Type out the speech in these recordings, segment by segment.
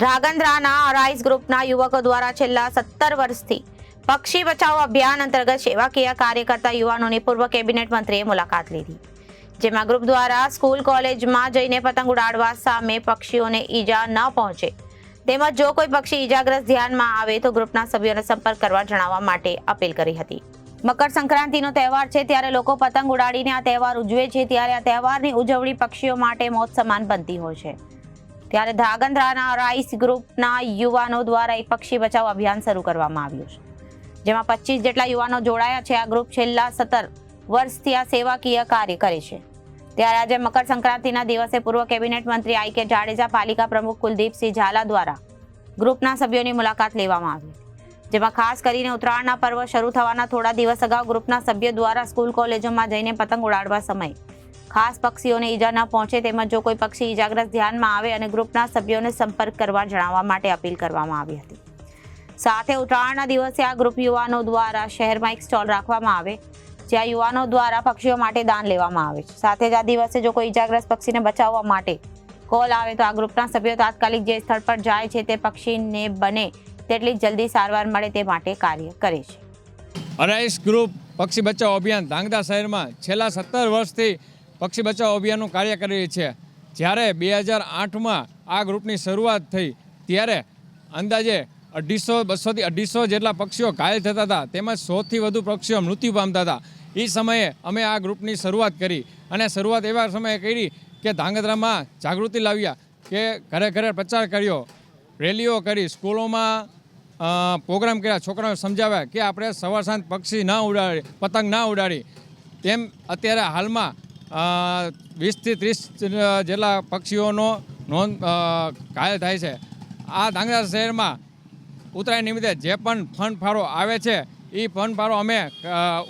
ધ્રાગંદ્રાના arise ગ્રુપના યુવકો દ્વારા છેલ્લા સત્તર વર્ષથી પક્ષી બચાવો અભિયાન અંતર્ગત સેવાકીય કાર્ય કરતા યુવાનોની પૂર્વ કેબિનેટ મંત્રીએ મુલાકાત લીધી. જેમાં ગ્રુપ દ્વારા સ્કૂલ કોલેજમાં જઈને પતંગ ઉડાડવા સામે પક્ષીઓને ઈજા ન પહોંચે. તેમજ જો કોઈ પક્ષી ઈજાગ્રસ્ત ધ્યાનમાં આવે તો ગ્રુપના સભ્યોને સંપર્ક કરવા જણાવવા માટે અપીલ કરી હતી. મકર સંક્રાંતિનો તહેવાર છે ત્યારે લોકો પતંગ ઉડાડીને આ તહેવાર ઉજવે છે ત્યારે આ તહેવારની ઉજવણી પક્ષીઓ માટે મોત સમાન બનતી હોય છે. ત્યારે ધ્રાગંધ્રાના રાઈસ ગ્રુપના યુવાનો દ્વારા એક પક્ષી બચાવ અભિયાન શરૂ કરવામાં આવ્યું છે. જેમાં પચીસ જેટલા યુવાનો જોડાયા છે. આ ગ્રુપ છેલ્લા સત્તર વર્ષથી આ સેવાકીય કાર્ય કરે છે. ત્યારે આજે મકર સંક્રાંતિના દિવસે પૂર્વ કેબિનેટ મંત્રી આઈ કે જાડેજા, પાલિકા પ્રમુખ કુલદીપસિંહ ઝાલા દ્વારા ગ્રુપના સભ્યોની મુલાકાત લેવામાં આવી. જેમાં ખાસ કરીને ઉત્તરાયણના પર્વ શરૂ થવાના થોડા દિવસ અગાઉ ગ્રુપના સભ્યો દ્વારા સ્કૂલ, કોલેજોમાં જઈને પતંગ ઉડાડવા સમયે ખાસ પક્ષીઓને ઈજા ન પહોંચે તેમજ જો કોઈ પક્ષી ઈજાગ્રસ્ત ધ્યાનમાં આવે અને ગ્રુપના સભ્યોને સંપર્ક કરવા જણાવવા માટે અપીલ કરવામાં આવી હતી. સાથે ઉત્તરાયણના દિવસે આ ગ્રુપ યુવાનો દ્વારા શહેરમાં એક સ્ટોલ રાખવામાં આવે, જ્યાં યુવાનો દ્વારા પક્ષીઓ માટે દાન લેવામાં આવે છે. સાથે જ આ દિવસે જો કોઈ ઈજાગ્રસ્ત પક્ષીને બચાવવા માટે કોલ આવે તો આ ગ્રુપના સભ્યો તાત્કાલિક જે સ્થળ પર જાય છે તે પક્ષીને બને તેટલી જલ્દી સારવાર મળે તે માટે કાર્ય કરે છે. અરાઈસ ગ્રુપ પક્ષી બચાવ અભિયાન ધાંગધા શહેરમાં છેલ્લા સત્તર વર્ષથી પક્ષી બચાવ અભિયાનનું કાર્ય કરી રહી છે. જ્યારે બે હજાર આઠમાં આ ગ્રુપની શરૂઆત થઈ, ત્યારે અંદાજે અઢીસો, બસોથી અઢીસો જેટલા પક્ષીઓ ઘાયલ થતા હતા. તેમજ સોથી વધુ પક્ષીઓ મૃત્યુ પામતા હતા. એ સમયે અમે આ ગ્રુપની શરૂઆત કરી અને શરૂઆત એવા સમયે કરી કે ધાંગધ્રામાં જાગૃતિ લાવ્યા કે ઘરે ઘરે પ્રચાર કર્યો, રેલીઓ કરી, સ્કૂલોમાં પ્રોગ્રામ કર્યા. છોકરાઓને સમજાવ્યા કે આપણે સવાર સાંજ પક્ષી ના ઉડાડી, પતંગ ના ઉડાડી. તેમ અત્યારે હાલમાં વીસથી ત્રીસ જેટલા પક્ષીઓનો નોંધ ઘાયલ થાય છે. આ ધાંગધ્રા શહેરમાં ઉત્તરાયણ નિમિત્તે જે પણ ફંડ આવે છે એ ફંડ ફાળો અમે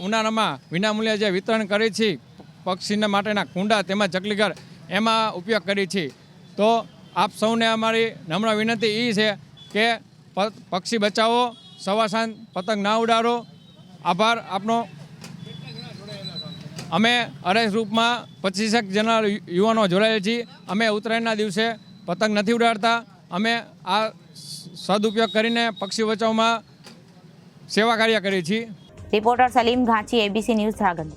ઉનાળામાં વિનામૂલ્યે જે વિતરણ કરીએ છીએ પક્ષીને માટેના કુંડા તેમજ ચકલીઘર, એમાં ઉપયોગ કરીએ છીએ તો આપ સૌને અમારી નમ્ર વિનંતી એ છે કે પક્ષી બચાવો સવાર સાંજ પતંગ ના ઉડાડો. આભાર આપનો. અમે અરેસ રૂપમાં પચીસેક જણા યુવાનો જોડાયેલ છીએ. અમે ઉત્તરાયણના દિવસે પતંગ નથી ઉડાડતા. અમે આ સદુપયોગ કરીને પક્ષી બચાવમાં સેવા કાર્ય કરીએ છીએ. Reporter Salim Ghanchi ABC news Dhrangadhra